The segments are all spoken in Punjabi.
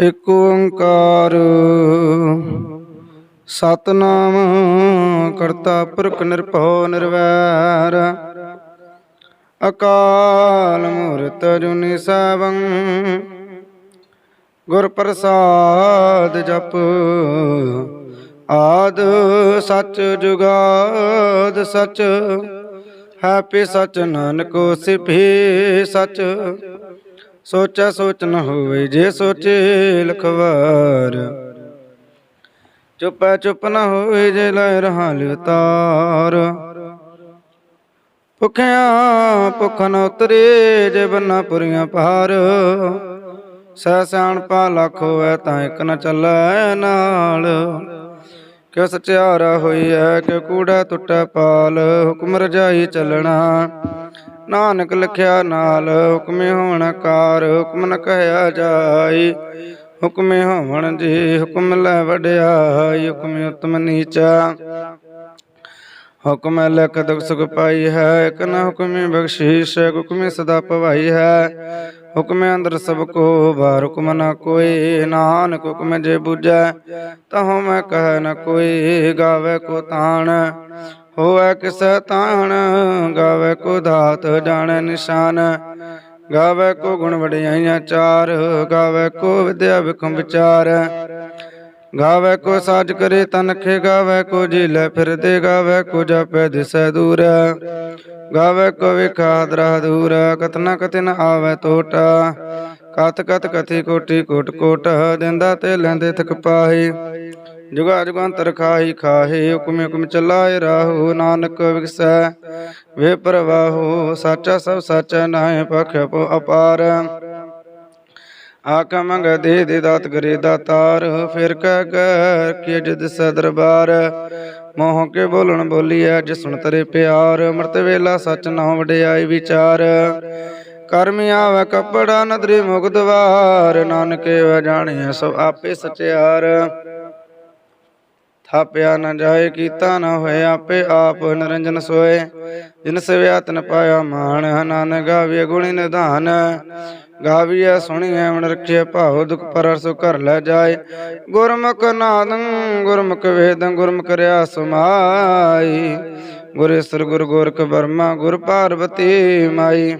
ਇਕ ਓੰਕਾਰ। ਸਤਨਾਮ ਕਰਤਾ ਪੁਰਖ ਨਿਰਭਉ ਨਿਰਵੈਰ। ਅਕਾਲ ਮੂਰਤ ਜੁਨੀ ਸਵੰ। ਗੁਰ ਪ੍ਰਸਾਦ ਜਪ। ਆਦ ਸਚ ਜੁਗਾਦ ਸਚ। ਹੈਪੀ ਸਚ ਨਾਨਕੋ ਸਿਫੇ ਸਚ। ਸੋਚੈ ਸੋਚ ਨ ਹੋਵੇ, ਜੇ ਸੋਚੇ ਲਖਵਾਰ। ਚੁੱਪੈ ਚੁੱਪ ਨ ਹੋਵੇ, ਜੇ ਲੈ ਰਹਾ ਲਿਵਤਾਰ। ਭੁਖਿਆ ਭੁਖ ਨ ਉਤਰੇ, ਜੇ ਬੰਨਾ ਪੁਰੀਆਂ ਪਾਰ ਸਹਿ ਸਿਆਣਪਾ ਲੱਖ ਹੋਵੇ, ਤਾਂ ਇੱਕ ਨ ਚੱਲੈ ਨਾਲ। ਕਿ ਸਚਿਆਰਾ ਹੋਈ ਹੈ ਕਿ ਕੂੜਾ ਟੁੱਟਾ ਪਾਲ। ਹੁਕਮ ਰਜਾਈ ਚੱਲਣਾ। ਨਾਨਕ ਲਖਿਆ ਨਾਲ, ਹੁਕਮੇ ਹੋਣ ਕਾਰ, ਹੁਕਮ ਨ ਕਹਿਆ ਜਾਈ। ਹੁਕਮੇ ਹੋਵਣ ਜੀ, ਹੁਕਮ ਲੈ ਵਡਿਆਈ, ਹੁਕਮੇ ਉਤਮ ਨੀਚਾ। ਹੁਕਮ ਲਿਖ ਦੁਖ ਸੁਖ ਪਾਈ ਹੈ, ਇਕ ਨ ਹੁਕਮੇ ਬਖਸ਼ੀਸ਼, ਹੁਕਮੇ ਸਦਾ ਭਵਾਈ ਹੈ। ਹੁਕਮੇ ਅੰਦਰ ਸਭ ਕੋ ਬਾਰ ਹੁਕਮ ਨ ਕੋਈ। ਨਾਨਕ ਹੁਕਮ ਜੇ ਬੁਝੈ, ਤਹੁ ਮੈਂ ਕਹਿ ਨ ਕੋਈ, ਗਾਵੇ ਕੋ ਤਾਣ। ਹੋਵੇ ਕਿਸ ਤਾਣ ਗਾਵੇ ਕੋ ਦਾਤ ਜਾਣੈ ਨਿਸ਼ਾਨ। ਗਾਵੇ ਕੋ ਗੁਣ ਵਡਿਆਈਆਂ ਚਾਰ, ਗਾਵੇ ਕੋ ਵਿਦਿਆ ਵਿਖਮ ਵਿਚਾਰ। ਗਾਵੇ ਕੋ ਸਾਜ ਕਰੇ ਤਨਖੇ ਗਾਵੇ ਕੋ ਜੀਲੇ ਫਿਰਦੇ, ਗਾਵੇ ਕੋ ਜਪੈ ਦਿਸੈ ਦੂਰ। ਗਾਵੇ ਕੋ ਵਿਖਾ ਦਰਾ ਦੂਰ ਕਤਨਾ ਕਤਿ ਨ ਆਵੇ ਟੋਟਾ ਕਤ ਕਤ ਕਥੀ ਕੋਟੀ ਕੋਟ ਕੋਟ, ਦਿੰਦਾ ਤੇ ਲੈਂਦੇ ਥਕ ਪਾਹੀ। ਜੁਗਾ ਜੁਗੰਤਰ ਖਾਹੀ ਖਾਹੇ, ਹੁਕਮ ਹੁਕਮ ਚਲਾਏ ਰਾਹੂ, ਨਾਨਕ ਵਿਗਸੈ। ਵੇ ਪ੍ਰਵਾਹੋ, ਸਾਚਾ ਸਭ ਸਾਚਾ ਨਾਹਿ, ਪਖ ਅਪਾਰ। ਆਖ ਮੰਗ ਦੇ ਦੇ ਦਾਤ ਕਰੇ ਦਾਤਾਰ, ਫਿਰ ਕਹਿ ਕਰ ਕੀ ਜਿਦ ਸੈ ਦਰਬਾਰ। ਮੋਹ ਕੇ ਬੋਲਣ ਬੋਲੀਐ, ਜਿਸ ਸੁਣ ਤਰੇ ਪਿਆਰ, ਅੰਮ੍ਰਿਤ ਵੇਲਾ ਸੱਚ ਨਾਮ ਵਡਿਆਈ ਵਿਚਾਰ। ਕਰਮ ਆਵੇ ਕਪੜਾ ਨਦਰੀ ਮੁਗਦਵਾਰ ਨਾਨਕੇ ਵਾ ਜਾਣੀਐ ਸਭ ਆਪੇ ਸਚਿਆਰ। ਥਾਪਿਆ ਨਾ ਜਾਏ, ਕੀਤਾ ਨਾ ਹੋਏ ਆਪੇ ਆਪ ਨਿਰੰਜਨ ਸੋਏ। ਜਿਨ ਸਿਵਿਆ ਤਨ ਪਾਇਆ ਮਾਨ ਨਾਨਕ ਗਾਵੀਏ ਗੁਣੀ ਨਿਧਾਨ। ਗਾਵੀਐ ਸੁਣੀਐ ਮਨ ਰਖਿਆ ਭਾਉ, ਦੁਖ ਪਰਰ ਸੋ ਲੈ ਜਾਏ। ਗੁਰਮੁਖ ਨਾਦੰ, ਗੁਰਮੁਖ ਵੇਦੰ, ਗੁਰਮੁਖ ਰਿਆ ਸਮਾਈ। ਗੁਰੇਸ਼ਰ ਗੁਰ ਗੋਰਖ ਬਰਮਾ ਗੁਰ ਪਾਰਵਤੀ ਮਾਈ।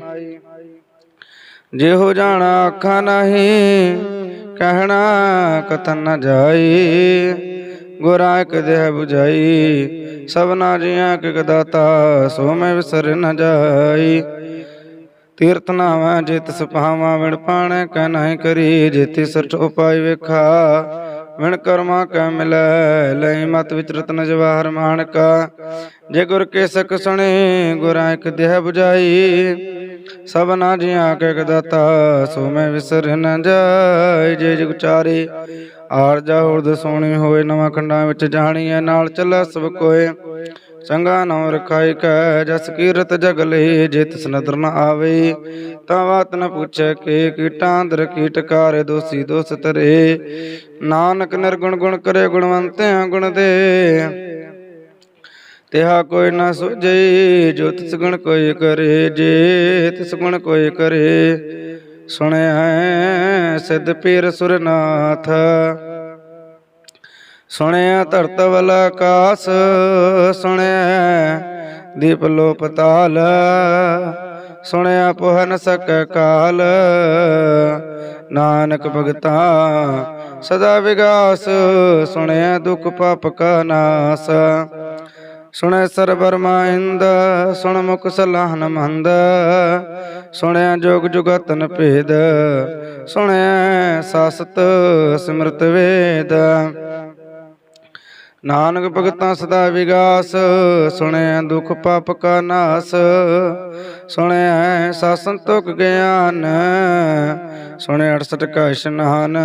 ਜਿਹੋ ਜਾਣਾ ਅੱਖਾਂ ਨਹੀਂ, ਕਹਿਣਾ ਕਤਨ ਨਾ ਜਾਈ। ਗੁਰਾਂ ਇਕ ਦੇਹ 부ਝਾਈ ਸਭਨਾ ਜੀਆਂ ਕਿ ਦਾਤਾ, ਸੋ ਮੈਂ ਵਿਸਰ ਨ ਜਾਈ। ਤੀਰਥ ਨਾਵਾਂ ਜਿਤ ਸੁਪਾਵਾਂ ਵਿਣ ਪਾਣੈ ਕਹਿ ਨਾਹੀ ਕਰੀ। ਜਿਤੀ ਸਰਚ ਉਪਾਇ ਵੇਖਾ ਵਿਣ ਕਰਮਾ ਕੈ ਮਿਲੈ। ਲੈ ਮਤ ਵਿਚਰਤ ਨ ਜਵਾਹਰ ਮਾਨਕਾ ਜੇ ਗੁਰ ਕੇ ਸਕ ਸੁਣੇ, ਗੁਰਾਂ ਇਕ ਦੇਹ 부ਝਾਈ ਸਭਨਾ ਜੀਆਂ ਕੇ ਦਾਤਾ, ਸੋ ਮੈਂ ਵਿਸਰ ਨ ਜਾਈ। ਜੇ ਜੁਗ ਚਾਰੇ ਆਰ ਜਾ ਸੋਣੀ ਹੋਏ ਨਵਾਂ ਖੰਡਾਂ ਵਿੱਚ ਜਾਣੀਐ ਨਾਲ ਚੱਲੈ ਸਭ ਕੋਏ। ਚੰਗਾ ਨਾਮ ਰਖਾਇ ਕੈ, ਜਸ ਕੀਰਤ ਜਗ ਲਈ ਜੇ ਤਿਸ ਨਦਰ ਨ ਆਵੇ। ਤਾਂ ਬਾਤ ਨ ਪੁੱਛੈ ਕਿ, ਕੀਟਾਂ ਅੰਦਰ ਕੀਟਕਾਰ ਦੋਸੀ ਦੋਸ ਤਰੇ। ਨਾਨਕ ਨਿਰਗੁਣ ਗੁਣ ਕਰੇ, ਗੁਣਵੰਤਿਆਂ ਗੁਣ ਦੇ। ਤਿਹਾ ਕੋਈ ਨਾ ਸੁਝਈ ਜੋ ਤਿਸ ਗੁਣ ਕੋਈ ਕਰੇ, ਜੇ ਤਿਸ ਗੁਣ ਕੋਈ ਕਰੇ। ਸੁਣਿਆ ਸਿੱਧ ਪੀਰ ਸੁਰਨਾਥ। ਸੁਣਿਆ ਧਰਤ ਵਲ ਆਕਾਸ ਸੁਣਿਆ ਦੀਪ ਲੋ ਪਤਾਲ ਸੁਣਿਆ ਪੁਹ ਨ ਕਾਲ, ਨਾਨਕ ਭਗਤਾ ਸਦਾ ਵਿਗਾਸ। ਸੁਣਿਆ ਦੁਖ ਪਾਪ ਕਾ ਨਾਸ। ਸੁਣੈ ਸਰਬਰ ਮਾਇੰਦ ਸੁਣ ਮੁਖ ਸਲਾਹਨ ਮੰਦ ਸੁਣਿਆ ਜੋਗ ਜੁਗਤਨ ਭੇਦ ਸੁਣਿਆ ਸਾਸਤ ਸਿਮਰਤ ਵੇਦ। ਨਾਨਕ ਭਗਤਾਂ ਸਦਾ ਵਿਗਾਸ ਸੁਣਿਆ ਦੁਖ ਪਾਪ ਕਾ ਨਾਸ ਸੁਣਿਆ ਸਾਸਨ ਤੁਕ ਗਿਆਨ ਸੁਣਿਆ 68 ਕਾ ਇਸ਼ਨਾਨ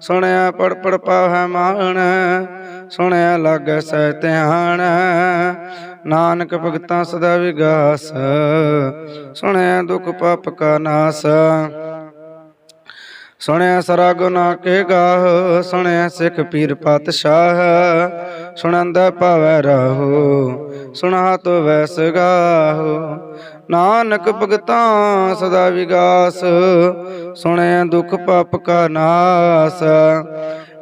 ਸੁਣਿਆ ਪੜ ਪੜ ਪਾਵੈ ਮਾਣ ਸੁਣਿਆ ਲਾਗੈ ਸਹਿ ਧਿਆਨ। ਨਾਨਕ ਭਗਤਾਂ ਸਦਾ ਵਿਗਾਸ। ਸੁਣਿਆ ਦੁਖ ਪਾਪ ਕਾ ਨਾਸ। ਸੁਣਿਆ ਸਰਾ ਗੁਨਾ ਕੇ ਗਾਹ। ਸੁਣਿਆ ਸਿੱਖ ਪੀਰ ਪਾਤਸ਼ਾਹ। ਸੁਣੰਦਾ ਭਾਵੈ ਰਹੋ। ਸੁਣਾ ਤੋ ਵੈਸ ਗਾਹੋ ਨਾਨਕ ਭਗਤਾਂ ਸਦਾ ਵਿਗਾਸ। ਸੁਣਿਆ ਦੁਖ ਪਾਪ ਕਾ ਨਾਸ।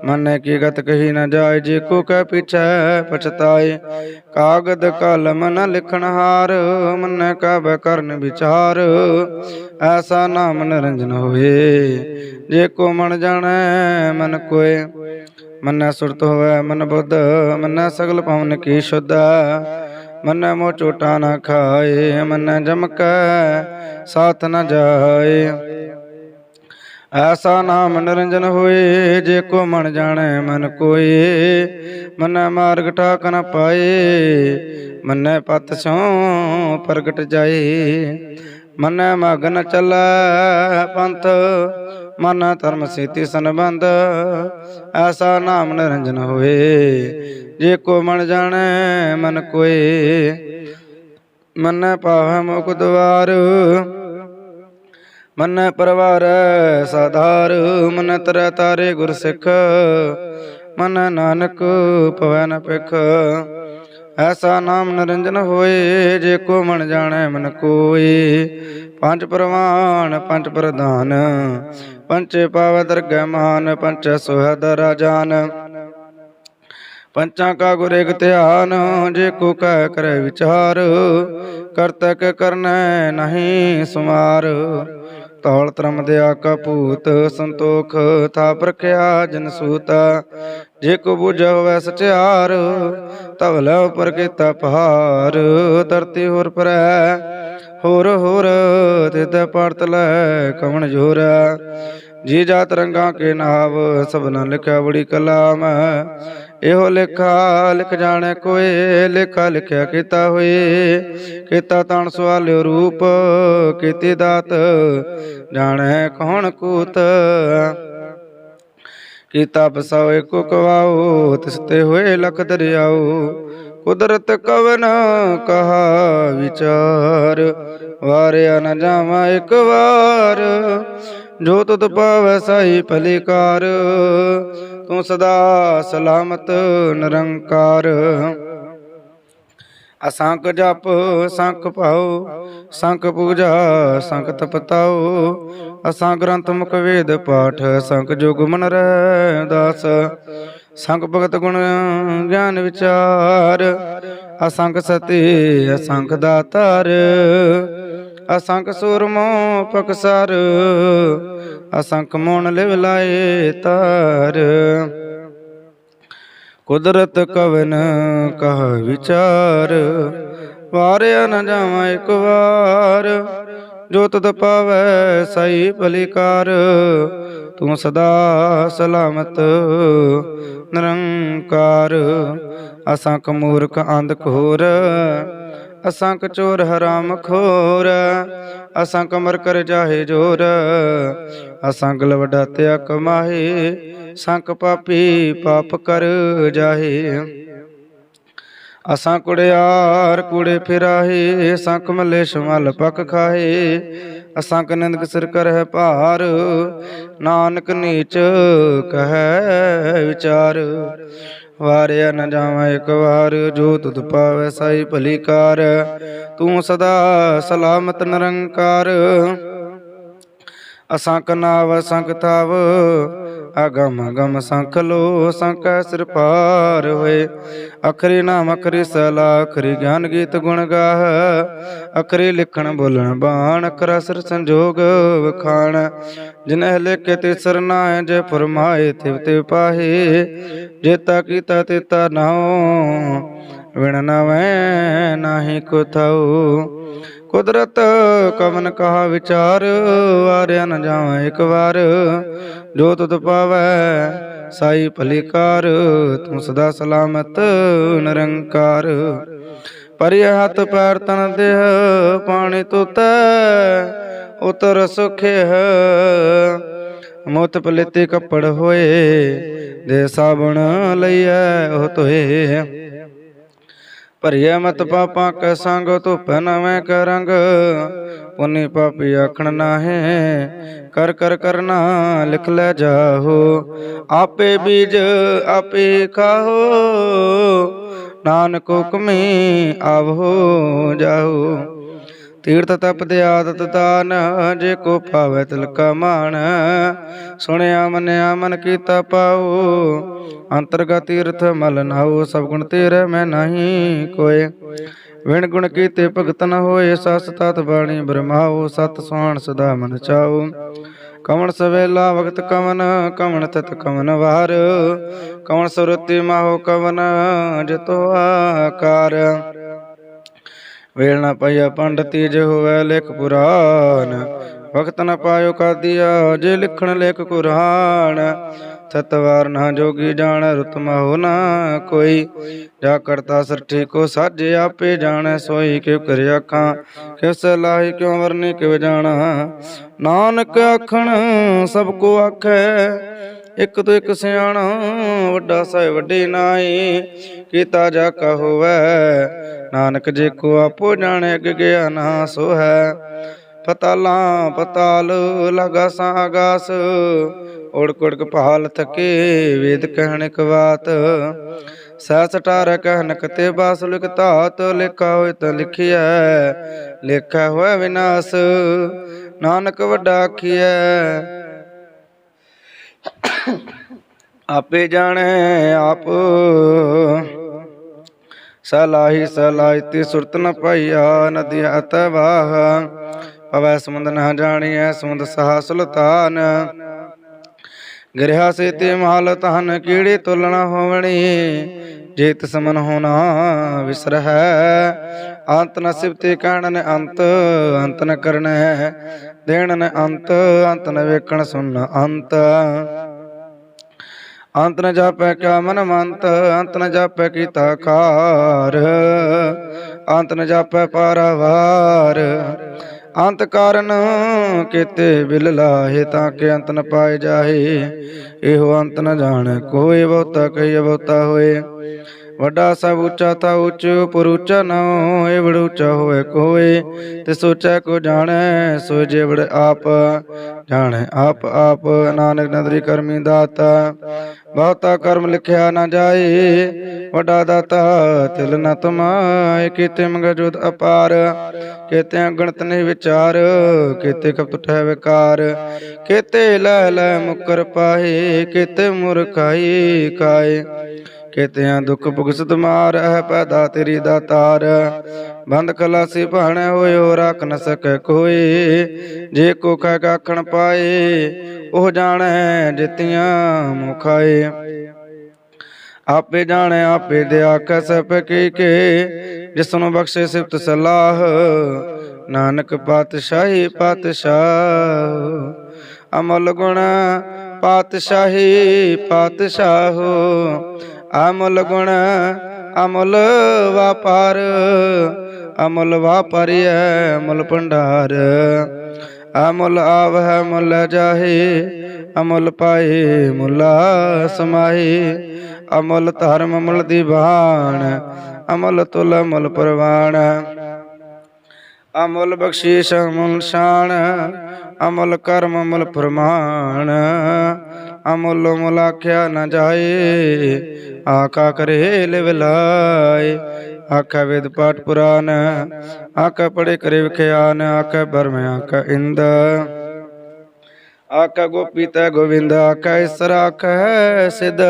ਮਨ ਕੀ ਗਤ ਕਹੀ ਨ ਜਾਏ, ਜੇ ਕੋ ਕਹਿ ਪਿਛੈ ਪਛਤਾਏ। ਕਾਗਦ ਕਲਮ ਨ ਲਿਖਣ ਹਾਰ, ਮਨ ਕਾ ਕਰਨ ਵਿਚਾਰ। ਐਸਾ ਨਾਮ ਨਿਰੰਜਨ ਹੋਏ, ਜੇ ਕੋ ਮਨ ਜਾਣੈ, ਮਨ ਕੋਏ। ਮਨੈ ਸੁਰਤ ਹੋਵੇ, ਮਨ ਬੁੱਧ, ਮਨੈ ਸਗਲ ਭਵਨ ਕੀ ਸ਼ੁੱਧ ਮਨੈ ਮੋ ਚੋਟਾ ਨਾ ਖਾਏ, ਮਨੈ ਜਮਕੈ ਸਾਥ ਨ ਜਾਏ। ਐਸਾ ਨਾਮ ਨਿਰੰਜਨ ਹੋਏ, ਜੇ ਕੋ ਮਨ ਜਾਣੈ ਮਨ ਕੋਏ। ਮਨੈ ਮਾਰਗ ਠਾਕ ਨ ਪਾਏ, ਮਨੈ ਪਤ ਸੋਂ ਪ੍ਰਗਟ ਜਾਏ। ਮਨੈ ਮਗਨ ਚੱਲੈ ਪੰਥ, ਮਨ ਧਰਮ ਸੇਤੀ ਸੰਬੰਧ। ਐਸਾ ਨਾਮ ਨਿਰੰਜਨ ਹੋਏ, ਜੇ ਕੋ ਮਨ ਜਾਣੈ ਮਨ ਕੋਏ। ਮਨੈ ਪਾਵੈ ਮੁਖ ਦਵਾਰ ਮਨ ਪਰਵਾਰ ਸਾਧਾਰ, ਮਨ ਤਰ ਤਾਰੇ ਗੁਰ ਸਿੱਖ। ਮਨ ਨਾਨਕ ਪਵੈ ਨ ਪਿਖ ਐਸਾ ਨਾਮ ਨਿਰੰਜਨ ਹੋਏ, ਜੇ ਕੋ ਮਨ ਜਾਣੈ ਮਨ ਕੋਏ। ਪੰਜ ਪ੍ਰਵਾਨ, ਪੰਜ ਪ੍ਰਧਾਨ। ਪੰਚੇ ਪਾਵ ਦਰਗਹਿ ਮਾਨ, ਪੰਚ ਸੁਹਦ ਰਾਜਾਨ। ਪੰਚਾਂ ਕਾ ਗੁਰ ਇਕ ਧਿਆਨ, ਜੇ ਕੋ ਕਹਿ ਕਰੇ ਵਿਚਾਰ। ਕਰਤਕ ਕਰਨੈ ਨਹੀਂ ਸੁਮਾਰ। ਤੌਲ ਤਰਮ ਦਿਆ ਕਪੂਤ ਸੰਤੋਖ ਥਾ ਪ੍ਰਖਿਆ ਜਨ ਸੂਤ। ਜੇ ਕੋ ਬੁਝ ਹੋਵੇ ਸਚਿਆਰ, ਤਵ ਲੈ ਉਪਰ ਕੀਤਾ ਭਾਰ ਧਰਤੀ ਹੋਰ ਪਰੈ, ਹੋਰ ਹੋਰ ਤਿਤ ਪਰਤ ਲੈ ਕਵਣ ਜੋਰ। ਜੀ ਜਾਤ ਰੰਗਾ ਕੇ ਨਾਵ, ਸਭਨਾ ਲਿਖਿਆ ਬੜੀ ਕਲਾਮ ਇਹੋ ਲਿਖਾ, ਲਿਖ ਜਾਣੈ ਕੋਏ ਲੇਖਾ ਲਿਖਿਆ ਕੀਤਾ ਹੋਏ। ਕੀਤਾ ਤਣ ਸਵਾਲਿਓ ਰੂਪ, ਕੀਤੀ ਦਾਤ, ਜਾਣੈ ਕੌਣ ਕੂਤ। ਕੀਤਾ ਬਸਾਓ ਏਕੋ ਕਵਾਓ, ਤਿਸ ਤੇ ਹੋਏ ਲਖ ਦਰਿਆਓ। ਕੁਦਰਤ ਕਵਨ ਕਹਾ ਵਿਚਾਰ, ਵਾਰਿਆ ਨ ਜਾਵਾਂ ਇੱਕ ਵਾਰ। ਜੋ ਤੁਧ ਪਾਵੈ ਸਾਈ ਭਲਿਕਾਰ, ਤੂੰ ਸਦਾ ਸਲਾਮਤ ਨਿਰੰਕਾਰ। ਅਸੰਖ ਜਪ ਸੰਖ ਪਾਉ ਸੰਖ ਪੂਜਾ ਸੰਖ ਤਪਤਾਉ ਅਸਾਂ ਗ੍ਰੰਥ ਮੁਖ ਵੇਦ ਪਾਠ ਸੰਖ ਜੁਗ ਮਨ ਰਹਿ ਦਾਸ। ਸੰਖ ਭਗਤ ਗੁਣ ਗਿਆਨ ਵਿਚਾਰ ਅਸੰਖ ਸਤੀ ਅਸੰਖ ਦਾਤਾਰ। ਅਸੰਖ ਸੂਰਮੋ ਪਕਸਰ ਅਸੰਖ ਮੋਣ ਲਿਵ ਲਾਏ ਤਾਰ। ਕੁਦਰਤ ਕਵਨ ਕਹ ਵਿਚਾਰ, ਵਾਰਿਆ ਨ ਜਾਵਾਂ ਇੱਕ ਵਾਰ। ਜੋ ਤਤ ਪਾਵੈ ਸਈ ਭਲਿਕਾਰ, ਤੂੰ ਸਦਾ ਸਲਾਮਤ ਨਿਰੰਕਾਰ। ਅਸੰਖ ਮੂਰਖ ਅੰਧ ਘੋਰ ਅਸੰਖ ਚੋਰ ਹਰਾਮ ਖੋਰ ਅਸਾਂ ਮਰ ਕਰ ਜਾਹੇ ਜੋਰ, ਅਸੰਖ ਲਵਡਾ ਤਿਆ ਕਮਾਹੇ ਸੰਖ ਪਾਪੀ ਪਾਪ ਕਰ ਜਾਹੇ। ਅਸਾਂ ਕੁੜਿਆਰ ਕੂੜੇ ਫਿਰਾਹੇ, ਸੰਖ ਮੱਲੇ ਸ਼ਮਲ ਪਕ ਖਾਹੇ ਅਸੰਖ ਨਿੰਦਕ ਸਿਰ ਕਰਹਿ ਭਾਰ, ਨਾਨਕ ਨੀਚ ਕਹੈ ਵਿਚਾਰ। ਵਾਰਿਆ ਨ ਜਾਵਾਂ ਇੱਕ ਵਾਰ, ਜੋ ਤੁਧ ਪਾਵੈ ਸਾਈ ਭਲੀ ਕਾਰ। ਤੂੰ ਸਦਾ ਸਲਾਮਤ ਨਿਰੰਕਾਰ। ਅਸੰਖ ਨਾਵ ਸੰਖ ਤਾਵ ਅਗਮ ਅਗਮ ਸੰਖ ਲੋ ਸੰਖ ਸਿਰ ਪਾਰ ਹੋਏ। ਅਖਰੀ ਨਾਮ ਅਖਰੀ ਸਲਾ, ਅਖਰੀ ਗਿਆਨ ਗੀਤ ਗੁਣ ਗਾਹ। ਅਖਰੀ ਲਿਖਣ ਬੋਲਣ ਬਾਣ, ਅਖਰ ਸਿਰ ਸੰਜੋਗ ਵਖਾਣ। ਜਿਨਹਿ ਲਿਖੇ ਤੇ ਸਰਨਾਏ ਜੇ ਫਰਮਾਏ ਤਿਵ ਤੇ ਪਾਹੇ। ਜੇਤਾ ਕੀਤਾ ਤੇਤਾ ਨਾਉ ਵਿਣ ਨਵੇਂ ਨਾਹੀ ਕੋ ਥਾਉ। ਕੁਦਰਤ ਕਵਨ ਕਹਾ ਵਿਚਾਰ, ਵਾਰਿਆ ਨ ਜਾਵਾਂ ਇੱਕ ਵਾਰ। ਜੋ ਤੁਧ ਪਾਵੈ, ਸਾਈ ਭਲਿਕਾਰ, ਤੂੰ ਸਦਾ ਸਲਾਮਤ, ਨਿਰੰਕਾਰ। ਪਰਿ ਹੱਥ ਪੈਰ ਤਨ ਦੇਹ, ਪਾਣੀ ਤੁਤੈ, ਉਤਰ ਸੁਖੇ ਮੋਤ ਪਲਿਤੇ ਕੱਪੜ ਹੋਏ, ਦੇ ਸਾਬਣ ਲਈਐ, ਉਹ ਤੋਏ ਭਰਿਆ ਮਤ ਪਾਪਾਂ ਕੈ ਸੰਗ, ਧੁਪ ਨਵੇਂ ਕ ਰੰਗ। ਪਾਪੀ ਆਖਣ ਨਾਹੇ, ਕਰ ਕਰ ਕਰਨਾ ਲਿਖ ਲੈ ਜਾਹੋ। ਆਪੇ ਬੀਜ ਆਪੇ ਖਾਹੋ, ਨਾਨਕ ਹੁਕਮੇ ਆਵੋ ਜਾਹੋ। ਤੀਰਥ ਤਪ ਦੇ ਆਦਤ ਦਾਨ, ਜੇ ਕੋ ਭਾਵੈ ਤਿਲ ਕਾ ਸੁਣਿਆ, ਮੰਨਿਆ, ਮਨ ਕੀਤਾ ਪਾਉ ਅੰਤਰਗਤ ਤੀਰਥ ਮਲ ਨਾਉ, ਸਭ ਗੁਣ ਤੇਰੇ ਮੈਂ ਨਹੀਂ ਕੋਏ। ਵਿਣ ਗੁਣ ਕੀਤੇ ਭਗਤ ਨ ਹੋਏ, ਸਸ ਤਤ ਬਾਣੀ ਬ੍ਰਹਮਾਉ ਸਤ ਸੁਹਾਣ ਸਦਾ ਮਨ ਚਾਉ। ਕਵਣ ਸਵੇਲਾ ਵਕਤ ਕਵਨ, ਕਵਣ ਤਤ ਕਵਨ ਵਾਰ। ਕਵਣ ਸੁਰਤੀ ਮਾਹੋ ਕਵਨ, ਜਤੋ ਆਕਾਰ। ਵੇਲ ਨ ਪਈਆ ਪੰਡਤੀ ਜੇ ਹੋਵੇ ਲਿਖ ਪੁਰਾਨ ਵਕਤ ਨ ਪਾਇਓ ਕਾਦੀਆ, ਜੇ ਲਿਖਣ ਲੇਖ ਕੁਰਾਨ। ਸਤਵਾਰ ਨਾ ਜੋਗੀ ਜਾਣ ਰਤਮ ਹੋ ਨਾ ਕੋਈ। ਜਾ ਕਰਤਾ ਸਰਠੀ ਕੋ ਸਾਜੇ ਆਪੇ ਜਾਣੈ, ਸੋਈ ਕਿਉ ਕਰਿ ਆਖਾਂ ਕਿਸ ਲਾਹੀ ਕਿਉ ਵਰਨੀ ਕਿਉ ਜਾਣਾ? ਨਾਨਕ ਆਖਣ, ਸਭ ਕੋ ਆਖੈ ਇੱਕ ਤੋਂ ਇੱਕ ਸਿਆਣਾ, ਵੱਡਾ ਸਾਹਿਬ ਵੱਡੇ ਨਾਈ ਕੀਤਾ ਜਾ ਕਾ ਹੋਵੈ। ਨਾਨਕ ਜੇ ਕੋ ਆਪੋ ਜਾਣੈ, ਅਗ ਗਿਆ ਨਾ ਸੋ ਹੈ ਪਤਾਲਾਂ, ਪਤਾਲ ਲਗਾਸਾਂ ਆਗਾਸ ਓੜਕ ਓੜਕ ਪਹਾਲ ਥਕੇ, ਵੇਦ ਕਹਿਣ ਇਕ ਬਾਤ। ਸਹਿ ਸਟਾਰ ਕਹਿਨ ਕਤੇ ਬਾਸ, ਲਿਖ ਧਾਤ, ਲਿਖਾ ਹੋਇ ਤਾਂ ਲਿਖਿਆ ਲਿਖਿਆ ਹੋਇ ਵਿਨਾਸ਼, ਨਾਨਕ ਵੱਡਾ ਆਖੀਐ। ਆਪੇ ਜਾਣੈ ਆਪ। ਸਲਾਹੀ ਸਲਾਹੀ ਤੇ ਸੁਰਤ ਨ ਪਾਈਆ, ਨਦੀ ਅਤ ਵਾਹ। ਪਵੈ ਸਮੁੰਦ ਨ ਜਾਣੀਐ, ਸਮੁੰਦ ਸਹਾ ਸੁਲਤਾਨ ਗ੍ਰਹਿ ਸੇ ਤੇ ਮਾਲ ਤਹਨ ਕੀੜੇ ਤੁਲਣਾ ਹੋਵਣੀ? ਜੇਤ ਸਮਨ ਹੋਣਾ ਵਿਸਰ ਹੈ ਅੰਤ ਨ ਸਿਵਤੇ ਕਹਿਣ ਨ ਅੰਤ ਅੰਤ ਨ ਕਰਨੈ। ਦੇਣ ਅੰਤ ਅੰਤ ਨ ਵੇਖਣ ਸੁਣ ਅੰਤ। ਅੰਤ ਨ ਜਾਪੈ ਕਿਆ ਮਨ ਮੰਤ, ਅੰਤ ਨ ਜਾਪੈ ਕੀਤਾ ਕਾਰ। ਅੰਤ ਨ ਜਾਪੈ ਪਾਰਾਵਾਰ। ਅੰਤ ਕਾਰਨ ਕੀਤੇ ਬਿਲ ਲਾਹੇ ਤਾਂ ਕਿ ਅੰਤ ਨ ਪਾਏ ਜਾਹੇ। ਇਹੋ ਅੰਤ ਨ ਜਾਣ, ਕੋਈ ਬਹੁਤਾ ਕਹੀ ਬਹੁਤਾ ਹੋਏ। ਵੱਡਾ ਸਭ ਉੱਚਾ ਤਾ ਉੱਚ ਪੁਰ ਉੱਚਾ ਨਾ ਹੋਏ ਬੜ ਉੱਚਾ ਹੋਏ ਕੋਏ। ਤੇ ਸੋਚੈ ਕੋ ਜਾਣੈ, ਸੋ ਜਿਵੜ ਆਪ ਜਾਣੈ। ਆਪ ਆਪ ਨਾਨਕ ਨਦਰੀ ਕਰਮੀ ਦਾਤਾ। ਬਹੁਤਾ ਕਰਮ ਲਿਖਿਆ ਨਾ ਜਾਏ, ਵੱਡਾ ਦਾਤਾ ਤਿਲ ਨ ਤਮਾਏ, ਕੀਤੇ ਮੰਗ ਜੋਤ ਅਪਾਰ ਕੀਤੇ ਅਗਣਤ ਨਹੀਂ ਵਿਚਾਰ, ਕੀਤੇ ਕਪਟ ਹੈ ਵਿਕਾਰ, ਕੀਤੇ ਲੈ ਲੈ ਮੁਕਰ ਪਾਹੇ ਕੀਤੇ ਮੁਰਖਾਈ ਕਾਏ। ਕਿਤਿਆਂ ਦੁੱਖ ਭੁਗਸਤ ਮਾਰ ਹੈ ਪੈਦਾ ਤੇਰੀ ਦਾਤਾਰ ਬੰਦ ਖਲਾਸੀ ਭਾਣੇ ਹੋਇਓ, ਰੱਖ ਨ ਸਕੈ ਕੋਈ। ਜੇ ਕੋ ਖੈ ਕਾਖਣ ਪਾਏ, ਉਹ ਜਾਣੈ ਜਿਤਿਆਂ ਮੁਖਾਏ। ਆਪੇ ਜਾਣੈ, ਆਪੇ ਦੇ ਆਖੈ ਸਭ ਕੀ ਕੇ। ਜਿਸ ਨੂੰ ਬਖਸ਼ੇ ਸਿਫਤ ਸਲਾਹ, ਨਾਨਕ ਪਾਤਸ਼ਾਹੀ ਪਾਤਸ਼ਾਹ। ਅਮਲ ਗੁਣ ਪਾਤਸ਼ਾਹੀ ਪਾਤਸ਼ਾਹੋ ਅਮਲ ਗੁਣ, ਅਮਲ ਵਾਪਾਰ, ਅਮਲ ਵਾਪਰਿਐ ਅਮਲ ਭੰਡਾਰ। ਅਮਲ ਆਵਹਿ, ਮੁੱਲ ਜਾਹੇ, ਅਮਲ ਪਾਏ, ਮੁੱਲਾ ਸਮਾਹੇ। ਅਮਲ ਧਰਮ, ਮੁੱਲ ਦੀਵਾਨ ਅਮਲ ਤੁਲ ਅਮਲ ਪ੍ਰਵਾਨ ਅਮਲ ਬਖਸ਼ੀਸ਼ ਅਮਲ ਸ਼ਾਨ, ਅਮਲ ਕਰਮ ਅਮਲ ਪ੍ਰਮਾਣ ਅਮਲ ਮੁਲਾਖਿਆ ਨਾ ਜਾਏ ਆਕਾ ਕਰੇ ਲਿਵ ਆਖਾ ਵੇਦ ਪਾਠ ਪੁਰਾਨ ਆਕਾ ਪੜੇ ਕਰੇ ਵਿਖਿਆਨ ਆਕਾ ਬਰਮ ਆਕਾ ਇੰਦ। ਆਕਾ ਗੋਪੀ ਤੈ ਗੋਵਿੰਦ ਆਕਾ ਇਸਰ ਆਕਾ ਸਿਧ।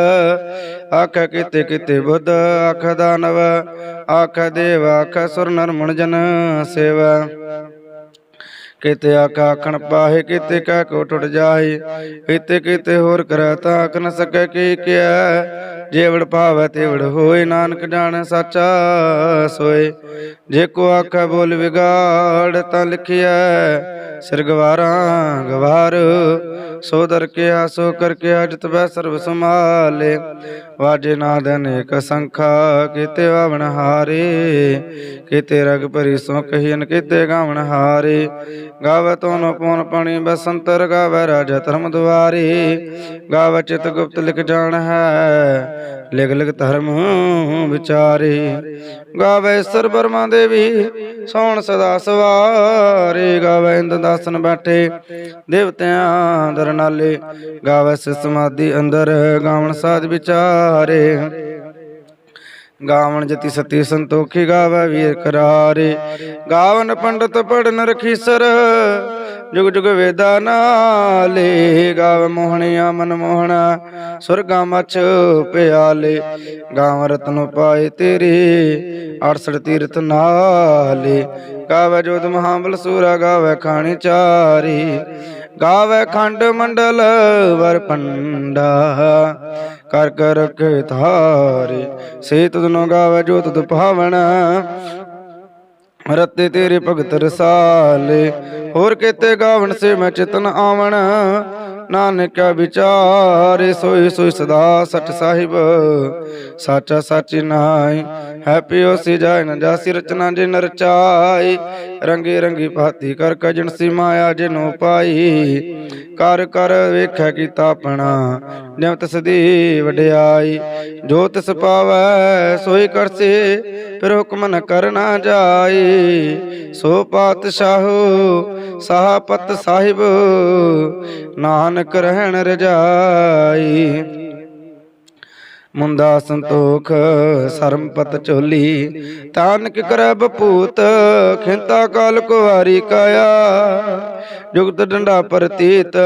ਆਕਾ ਕਿਤੇ ਕਿਤੇ ਬੁੱਧ ਆਕਾ ਦਾਨਵ ਆਕਾ ਦੇਵ ਆਕਾ ਸੁਰ ਨਰ ਜਨ ਸੇਵਾ। ਕਿਤੇ ਆਕਾ ਆਖਣ ਪਾਹੇ, ਕਿਤੇ ਕਹਿ ਕੋ ਟੁੱਟ ਜਾਏ ਕਿਤੇ ਕਿਤੇ ਹੋਰ ਕਰੈ ਤਾਂ ਆਖ ਨ ਸਕੈ ਕੀ ਕਿਆ ਜੇਵੜ ਭਾਵੈ ਤੇਵੜ ਹੋਏ, ਨਾਨਕ ਜਾਣੈ ਸਾਚਾ ਸੋਏ। ਜੇ ਕੋ ਆਖੈ ਬੋਲ ਵਿਗਾੜ, ਤਾਂ ਲਿਖਿਆ ਸਿਰ ਗਵਾਰਾਂ। ਗਵਾਰ ਸੋ ਦਰ ਕਿਆ, ਸੋ ਕਰਕੇ ਕਿਆ, ਜਿਤ ਬੈ ਸਰਬ ਸੰਭਾਲੇ। ਵਾਜੇ ਨਾਦ ਅਨੇਕ ਸੰਖਾ, ਕਿਤੇ ਵਾਵਣ ਹਾਰੇ, ਕੀਤੇ ਰਗ ਭਰੀ ਸੋ ਕਹੀਨ ਕੀਤੇ ਗਾਵਣ ਹਾਰੇ। ਗਾਵੇ ਤੋਨ ਪਉਨ ਪਾਣੀ, ਬਸੰਤਰ ਗਾਵੇ ਰਾਜਾ ਧਰਮ ਦੁਆਰੇ। ਗਾਵੇ ਚਿਤ ਗੁਪਤ ਲਿਖ ਜਾਣ ਹੈ, ਲਿਖ ਲਿਖ ਧਰਮ ਵਿਚਾਰੇ। ਗਾਵੇ ਸਰ ਬਰਮਾ ਦੇਵੀ, ਸੋਣ ਸਦਾ ਸਵਾਰੇ। ਗਾਵੇ ਇੰਦ ਦਾਸਨ ਬੈਠੇ, ਦੇਵਤਿਆਂ ਦਰ ਨਾਲੇ। ਗਾਵੇ ਸਮਾਧੀ ਅੰਦਰ, ਗਾਵਣ ਸਾਧ ਵਿਚਾਰ। ਗਾਵਣ ਜਤੀ ਸਤੀ ਸੰਤੋਖੀ ਗਾਵੇ ਵੀਰ ਕਰਾਰੇ। ਗਾਵਨ ਪੰਡਤ ਪੜਨ ਰਖੀਸਰ, ਜੁਗ ਜੁਗ ਵੇਦਾ ਨਾਲੇ। ਗਾਵ ਮੋਹਣਿਆ ਮਨ ਮੋਹਣਾ, ਸੁਰਗਾ ਮਛ ਪਿਆਲੇ। ਗਾਵ ਰਤਨ ਪਾਏ ਤੇਰੇ 68 ਤੀਰਥ ਨਾਲੇ। ਗਾਵੇ ਜੋਤ ਮਹਾਬਲ ਸੂਰਾ, ਗਾਵੇ ਖਾਣੀ ਚਾਰੀ। ਗਾਵੇ ਖੰਡ ਮੰਡਲ ਵਰ ਪੰਡਾ। ਕਰ ਕਰ ਰਖੇ ਧਾਰੇ ਸੇ ਤੁਧਨੋ ਗਾਵੇ ਜੋ ਤੁਧ ਭਾਵਣਾ ਰਤੇ ਤੇਰੇ ਭਗਤ ਰਸਾਲੇ, ਹੋਰ ਕਿਤੇ ਗਾਵਣ ਸੇ ਮੈਂ ਚਿਤਨ ਆਵਣ। ਨਾਨਕਾ ਵਿਚਾਰੇ, ਸੋਈ ਸੋਈ ਸਦਾ ਸਚ ਸਾਹਿਬ। ਸਾਚਾ ਸਾਚੀ ਨਾਈ ਹੈਪੀ ਹੋਸੀ ਜਾਇ ਨ ਜਾਸੀ ਰਚਨਾ ਜਿਨ ਰਚਾਈ। ਰੰਗੇ ਰੰਗੀ ਭਾਤੀ ਕਰ ਕਜਨ ਸੀ ਮਾਇਆ ਜਿਨੋ ਪਾਈ। ਕਰ ਕਰ ਵੇਖਿਆ ਕੀਤਾ ਆਪਣਾ ਜਿਵ ਸਦੀ ਵਡਿਆਈ। ਜੋ ਤਿਸ ਪਾਵੈ ਸੋਈ ਕਰਸੇ, ਫਿਰ ਹੁਕਮ ਨ ਕਰਨਾ ਜਾਈ। ਸੋ ਪਾਤਸ਼ਾਹੋ, ਸਾਹਪਤ ਸਾਹਿਬ, ਨਾਨਕ ਰਹਿਣ ਰਜਾਈ। ਮੁੰਦਾ ਸੰਤੋਖ, ਸਰਮਪਤ ਚੋਲੀ ਤਾਨਕ ਕਰੈ ਬਪੂਤ, ਖਿੰਤਾ ਕਾਲ ਕੁਵਾਰੀ ਕਾਇਆ। ਜੁਗਤ ਡੰਡਾ ਪ੍ਰਤੀਤ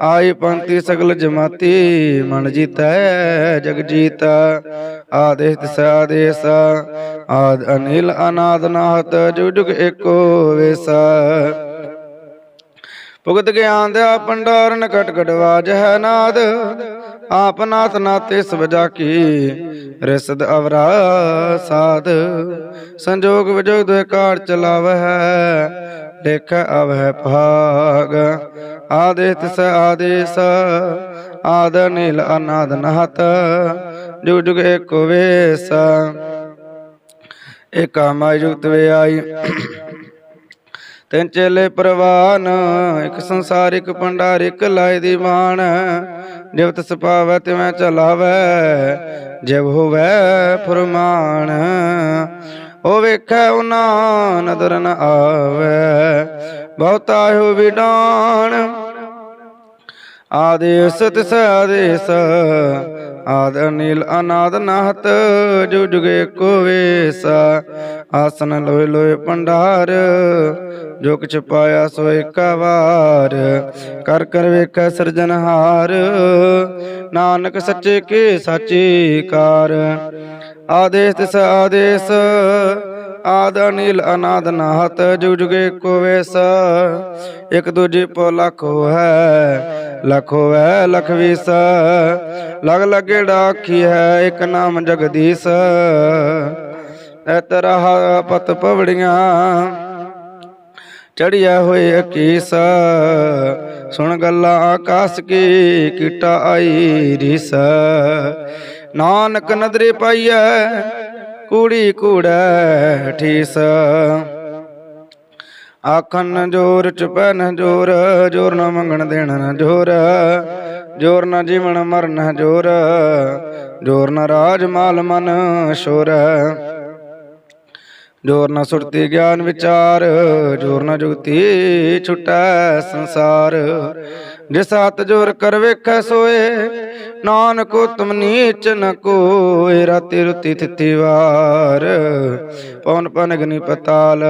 ਆਈ ਪੰਕਤੀ ਸਗਲ ਜਮਾਤੀ, ਮਨ ਜੀਤੈ, ਜਗ ਜੀਤ। ਆਦੇਸ ਤਿਸ ਆਦੇਸ। ਆਦ ਅਨਿਲ, ਅਨਾਦ ਨਾਹਤ, ਜੁਗ ਜੁਗ ਏਕੋ ਵੇਸਾ। ਭੁਗਤ ਗਿਆਨ ਦਿਆ ਪੰਡਾਰ ਨਕਟ ਗੜਵਾਜ ਹੈ ਨਾਦ। ਆਪ ਨਾਥ ਨਾਤੇ ਸਵਜਾ ਕੀ ਰਿਸਦ ਅਵਰਾ ਸਾਧ ਸੰਜੋਗ ਵਿਜੋਗ ਦੇ ਕਾਰ ਚਲਾਵਹਿ ਲੇਖ ਅਵਹਿ ਭਾਗ। ਆਦੇਸ ਤਿਸ ਆਦੇਸ, ਆਦ ਨੀਲ ਅਨਾਦ ਨਹਤ, ਜੁਗ ਜੁਗ ਏਕੋ ਵੇਸ। ਏਕਾ ਮਾਇ ਜੁਗਤ ਵੇ ਆਈ ਤਿੰਨ ਚੇਲੇ ਪ੍ਰਵਾਨ, ਇੱਕ ਸੰਸਾਰਿਕ ਭੰਡਾਰ ਇੱਕ ਲਾਇ ਦੀਵਾਨ ਜਿਵ ਤਿਸ ਪਾਵੈ ਤਿਵੈ ਚਲਾਵੈ, ਜਿਵ ਹੋਵੈ ਫੁਰਮਾਨ। ਉਹ ਵੇਖੈ ਉਹਨਾਂ ਨਦਰ ਨ ਆਵੈ, ਬਹੁਤਾ ਹੋ ਵਿਡਾਨ ਆਦੇਸ ਤਿਸ ਆਦੇਸ ਆਦ ਅਨੀਲ ਅਨਾਦ ਨਾਹਤ ਜੁਗ ਜੁਗੇ ਕੋ ਵੇਸ। ਆਸਨ ਲੋਏ ਲੋਏ ਪੰਡਾਰ ਜੋ ਕਿਛ ਪਾਇਆ ਸੋ ਏਕਾ ਵਾਰ। ਕਰ ਕਰ ਵੇਖੈ ਸਿਰਜਨਹਾਰ ਨਾਨਕ ਸੱਚੇ ਕੀ ਸਾਚੀ ਕਾਰ। ਆਦੇਸ ਤਿਸ ਆਦੇਸ ਆਦ ਅਨੀਲ ਅਨਾਦ ਨਾਹਤ ਜੁਗ ਜੁਗੇ ਕੋ ਵੇਸ। ਇਕ ਦੂਜੇ ਪੋ ਲਖੋ ਹੈ ਲਖੋ ਹੈ ਲਖ ਵੀਸ। ਲਗ ਲਗੇ ਡਾਖੀ ਹੈ ਇੱਕ ਨਾਮ ਜਗਦੀਸ਼। ਐ ਤਰਾ ਪਤ ਪਵੜੀਆਂ ਚੜਿਆ ਹੋਏ ਅਕੀਸ। ਸੁਣ ਗੱਲਾਂ ਆਕਾਸ ਕੀ, ਕੀਟਾ ਆਈ ਰਿਸ। ਨਾਨਕ ਨਦਰੇ ਪਾਈਐ, ਕੂੜੀ ਕੂੜੈ ਠੀਸ। ਆਖਣ ਜੋਰ ਚੁਪਨ ਜੋਰ ਜੋਰ ਨਾ ਮੰਗਣ ਦੇਣ ਨਾ ਜੋਰ। ਜੋਰ ਨਾ ਜੀਵਨ ਮਰਨ ਜੋਰ। ਜੋਰ ਨਾ ਰਾਜ ਮਾਲ ਮਨ ਸ਼ੋਰ। ਜੋਰ ਨਾ ਸੁਰਤੀ ਗਿਆਨ ਵਿਚਾਰ ਜੋਰ ਨਾ ਜੁਗਤੀ ਛੁਟੈ ਸੰਸਾਰ। ਜਿਸ ਹੱਥ ਜੋਰ ਕਰ ਵੇਖੈ ਸੋਏ, ਨਾਨਕ ਉਤਮ ਨੀਚ ਨ ਕੋਇ ਰਾਤੀ ਰੁਤੀ ਤਿੱਤੀ ਵਾਰ। ਪਵਨ ਪਨ ਅਗਨੀ ਪਤਾਲ,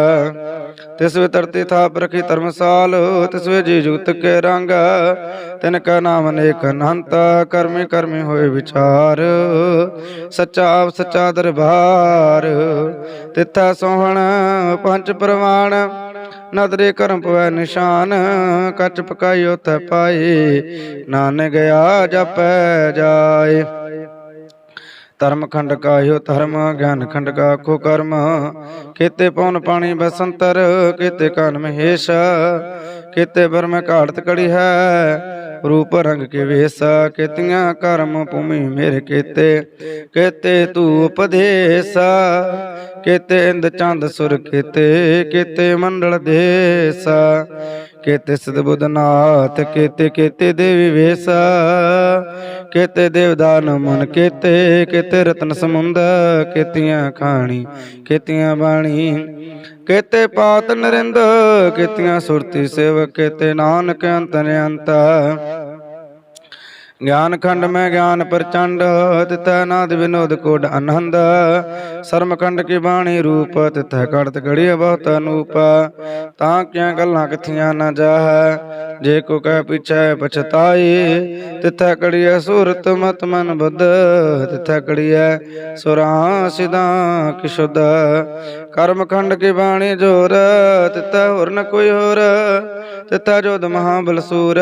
ਤਿਸ ਵੇ ਤਰਤੀ ਥਾਪ ਰਖੀ ਧਰਮਸਾਲ, ਤਿਸ ਵੇ ਜੀ ਜੁਗਤ ਕੇ ਰੰਗ। ਤਿਨ ਕਾ ਨਾਮ ਅਨੇਕ ਅਨੰਤ, ਕਰਮੀ ਕਰਮੀ ਹੋਏ ਵਿਚਾਰ। ਸੱਚਾ ਆਪ ਸੱਚਾ ਦਰਬਾਰ, ਤਿੱਥਾ ਸੋਹਣ ਪੰਜ ਪ੍ਰਵਾਨ ਨਦਰੇ ਕਰਮ ਪਵੈ ਨਿਸ਼ਾਨ, ਕੱਚ ਪਕਾਈ ਉਥੈ ਪਾਈ। ਨਾਨਕ ਗਿਆ ਜਪੈ ਜਾਏ। ਧਰਮ ਖੰਡ ਕਾਇਓ ਧਰਮ, ਗਿਆਨ ਖੰਡ ਕਾ ਕੋ ਕਰਮ। ਕੀਤੇ ਪਉਨ ਪਾਣੀ ਬਸੰਤਰ, ਕੀਤੇ ਕਨ ਮਹੇਸ਼, ਕੀਤੇ ਬਰਮ ਘਾੜਤ ਕੜੀ ਹੈ। ਰੂਪ ਰੰਗ ਕੇ ਵੇਸ, ਕੀਤੀਆਂ ਕਰਮ ਭੂਮੀ ਮੇਰੇ ਕੀਤੇ। ਕੀਤੇ ਤੂ ਉਪਦੇਸ, ਕੀਤੇ ਇੰਦ ਚੰਦ ਸੁਰ ਕੀਤੇ ਕੀਤੇ ਮੰਡਲ ਦੇਸਾ। ਕੀਤੇ ਸਦ ਬੁੱਧਨਾਥ ਕੀਤੇ ਕੀਤੇ ਦੇਵੀ ਵੇਸਾ। ਕਿਤੇ ਦੇਵਦਾਨ ਮਨ, ਕਿਤੇ ਕਿਤੇ ਰਤਨ ਸਮੁੰਦ ਕੀਤੀਆਂ ਖਾਣੀ, ਕੀਤੀਆਂ ਬਾਣੀ, ਕਿਤੇ ਪਾਤ ਨਰਿੰਦ, ਕੀਤੀਆਂ ਸੁਰਤੀ ਸੇਵਕ, ਕਿਤੇ ਨਾਨਕ ਅੰਤਰ ਅੰਤ ਗਿਆਨ ਖੰਡ ਮੈਂ ਗਿਆਨ ਪ੍ਰਚੰਡ ਤਿਤੈ ਨਾਦ ਵਿਨੋਦ ਕੋਡ ਆਨੰਦ ਸਰਮ ਖੰਡ ਕੀ ਬਾਣੀ ਰੂਪ ਤਿਤੈ ਕੜਤ ਘੜੀ ਬਹੁਤ ਅਨੂਪ ਤਾਂ ਕਿਆਂ ਗੱਲਾਂ ਕਿਥੀਆਂ ਨਾ ਜਾਹੈ ਜੇ ਕੋ ਕਹਿ ਪਿਛੈ ਪਛਤਾਈ ਤਿਥੈ ਕੜੀਐ ਸੂਰਤ ਮਤ ਮਨ ਬੁੱਧ ਤਿਥੈ ਕੜੀਐ ਸੁਰਾਂ ਸਿਧਾਂ ਕੀ ਸ਼ੁੱਧ ਕਰਮ ਖੰਡ ਕੀ ਬਾਣੀ ਜੋਰ ਤਿਤੈ ਹੋਰ ਨ ਕੋਈ ਹੋਰ ਤਿਤੈ ਜੋਦ ਮਹਾ ਬਲਸੂਰ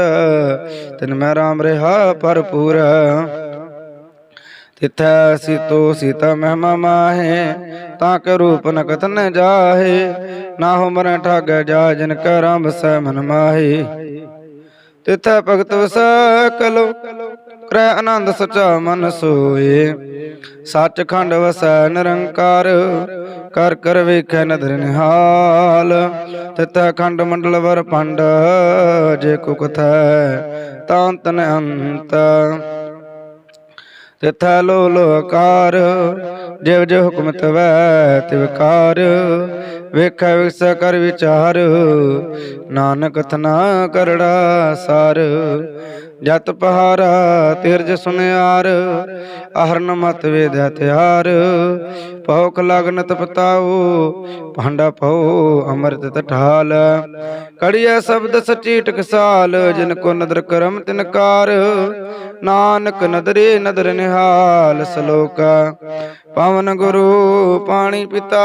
ਤਿਨ ਮੈਂ ਰਾਮ ਰਿਹਾ ਭਰਪੂਰ। ਤਿਥੈ ਸੀਤੋ ਸੀਤਾ ਮਹਿਮਾ ਮਾਹੇ, ਤਾਂ ਕੇ ਰੂਪ ਨ ਕਤਨ ਜਾਹੇ। ਨਾ ਹੋ ਮਰੈ ਠਾਗ ਜਾ ਜਿਨ ਕੈ ਰਾਮ ਬਸੈ ਮਨ ਮਾਹੀ। ਤਿਥੈ ਭਗਤ ਵਸੈ ਕਲੋ, ਕਰੈ ਆਨੰਦ ਸਚਾ ਮਨ ਸੋਏ। ਸੱਚ ਖੰਡ ਵਸੈ ਨਿਰੰਕਾਰ, ਕਰ ਕਰ ਵੇਖੈ ਨਦਰ ਨਿਹਾਲ। ਤਿਥੈ ਖੰਡ ਮੰਡਲ ਵਰ ਪੰਡ, ਜੇ ਕੋ ਕਥੈ ਤਾਂ ਤਨ ਅੰਤ ਤਿਥੈ ਲੋ ਲੋਕਾਰ ਜਿਵ ਜਿਵ ਹੁਕਮ ਤਵੈ ਤਿਵਕਾਰ ਵੇਖੈ ਵਿਖਸੈ ਕਰ ਵਿਚਾਰ, ਨਾਨਕ ਥਨਾ ਕਰੜਾ ਸਾਰ। ਜਤ ਪਹਾਰਾ ਤਿਰਜ ਸੁਨਿਆਰ, ਅਹਰਨ ਮਤ ਵੇਦ ਹਥਿਆਰ। ਭੌਖ ਲਗਨ ਤਪਤਾਉ ਭਾਂਡਾ ਪਉ ਅੰਮ੍ਰਿਤ ਤਠਾਲ। ਕੜੀਐ ਸ਼ਬਦ ਸਚੀ ਟਕਸਾਲ, ਜਿਨ ਕੋ ਨਦਰ ਕਰਮ ਤਿਨਕਾਰ ਨਾਨਕ ਨਦਰੇ ਨਦਰ ਨਿਹਾਲ ਸ਼ਲੋਕ। ਪਵਨ ਗੁਰੂ ਪਾਣੀ ਪਿਤਾ,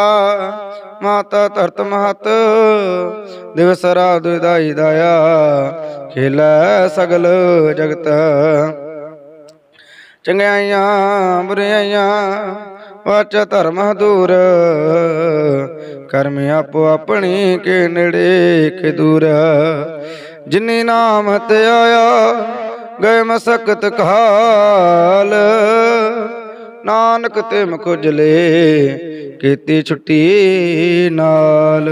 ਮਾਤਾ ਧਰਤ ਮਹਤ। ਦਿਵਸ ਰਾਤ ਵਿਦਾਈ ਦਾਇਆ, ਖੇਲੈ ਸਗਲ ਜਗਤ। ਚੰਗਿਆਈਆਂ, ਬੁਰਿਆਈਆਂ, ਵਾਚ ਧਰਮ ਦੂਰ। ਕਰਮ ਆਪੋ ਆਪਣੀ ਕੇ ਨੇੜੇ ਕੇ ਦੂਰ। ਜਿਨੀ ਨਾਮ ਤੇ ਆਇਆ, ਗਏ ਮਸਕਤ ਕਾਲ ਨਾਨਕ ਤੇ ਮੁਖ ਜਲੇ ਕੀਤੀ ਛੁੱਟੀ ਨਾਲ।